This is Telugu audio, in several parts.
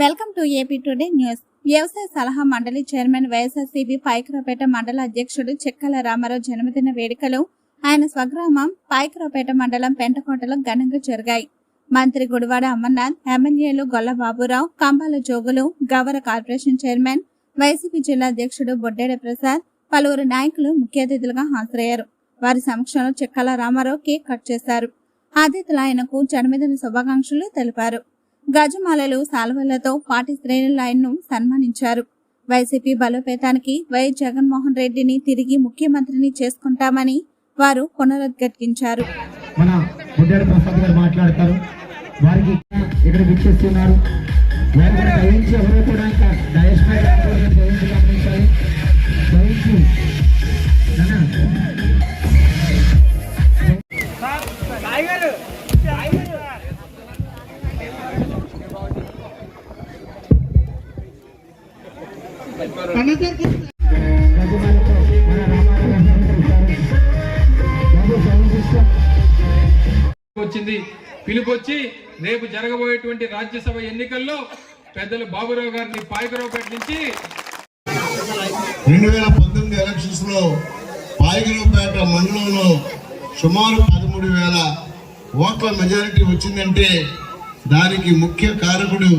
Welcome to AP today news. వ్యవసాయ సలహా మండలి చైర్మన్ వైఎస్ఆర్సీబీ పాయకరావుపేట మండల అధ్యక్షుడు చెక్కల రామారావు జన్మదిన వేడుకలు ఆయన స్వగ్రామం పాయకరావుపేట మండలం పెంటకోటలో ఘనంగా జరిగాయి. మంత్రి గుడివాడ అమర్నాథ్ ఎమ్మెల్యేలు Golla Baburao Kambala Jogulu Gavara corporation chairman YCP జిల్లా అధ్యక్షుడు బొడ్డెడ ప్రసాద్ పలువురు నాయకులు ముఖ్య అతిథులుగా హాజరయ్యారు. వారి సమక్షంలో చెక్కల రామారావు కేక్ కట్ చేశారు. అతిథులు ఆయనకు జన్మదిన శుభాకాంక్షలు తెలిపారు. గజమాలలు సాల్వలతో పార్టీ శ్రేణులు ఆయన్ను సన్మానించారు. వైసీపీ బలోపేతానికి వైఎస్ జగన్మోహన్ రెడ్డిని తిరిగి ముఖ్యమంత్రిని చేసుకుంటామని వారు పునరుద్ఘాటించారు. మన బుడ్డాడు ప్రసాద్ గారు మాట్లాడతారు. వారికి ఇక్కడ విచ్చేస్తున్నారు. వారు కూడా దయించి ఎవరో కూడా ఇంకా డయస్ మీద రాకూడదని దయించి గమనించాలి. దయించి నాన్న, వచ్చింది. పిలుపు వచ్చి రేపు జరగబోయేటువంటి రాజ్యసభ ఎన్నికల్లో పెద్దలు బాబురావు గారిని పాయకరావుపేట నుంచి రెండు వేల పంతొమ్మిది ఎలక్షన్స్లో పాయకరావుపేట మండలంలో సుమారు పదమూడు వేల ఓట్ల మెజారిటీ వచ్చిందంటే దానికి ముఖ్య కారకుడు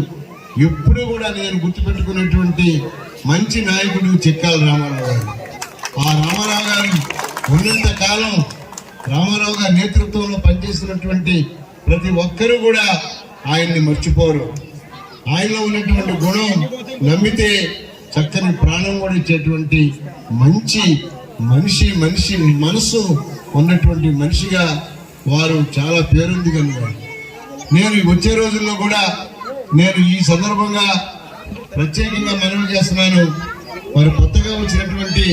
ఎప్పుడు కూడా నేను గుర్తుపెట్టుకున్నటువంటి మంచి నాయకుడు చిక్కాల రామారావు గారు. ఆ రామారావు గారు ఉన్నంత కాలం రామారావు గారి నేతృత్వంలో పనిచేస్తున్నటువంటి ప్రతి ఒక్కరూ కూడా ఆయన్ని మర్చిపోరు. ఆయనలో ఉన్నటువంటి గుణం నమ్మితే చక్కని ప్రాణం కూడా ఇచ్చేటువంటి మంచి మనిషి మనిషి మనసు ఉన్నటువంటి మనిషిగా వారు చాలా పేరుంది కనుక నేను వచ్చే రోజుల్లో కూడా నేను ఈ సందర్భంగా ప్రత్యేకంగా మనవి చేస్తున్నాను. మరి కొత్తగా వచ్చినటువంటి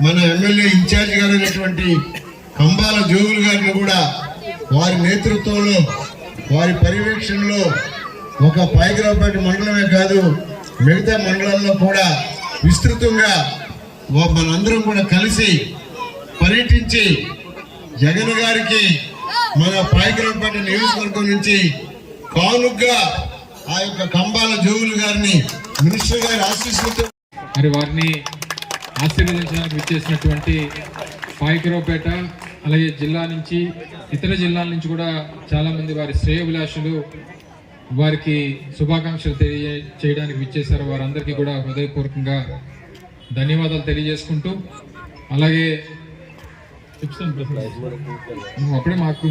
మన ఎమ్మెల్యే ఇన్ఛార్జ్ గారైనటువంటి కంబాల జోగులు గారిని కూడా వారి నేతృత్వంలో వారి పర్యవేక్షణలో ఒక పాయకరావుపేట మండలమే కాదు మిగతా మండలాల్లో కూడా విస్తృతంగా మనందరం కూడా కలిసి పర్యటించి జగన్ గారికి మన పాయకరావుపేట నియోజకవర్గం నుంచి కానుగ్గా ఆ యొక్క కంబాల జోగులు గారిని మినిస్టర్ గారి ఆశీస్సులతో మరి వారిని ఆశీర్వదించడానికి విచ్చేసినటువంటి పాయకరావుపేట అలాగే జిల్లా నుంచి ఇతర జిల్లాల నుంచి కూడా చాలామంది వారి శ్రేయభిలాషులు వారికి శుభాకాంక్షలు తెలియజే చేయడానికి విచ్చేశారు వారందరికీ కూడా హృదయపూర్వకంగా ధన్యవాదాలు తెలియజేసుకుంటూ అలాగే అప్పుడే మాకు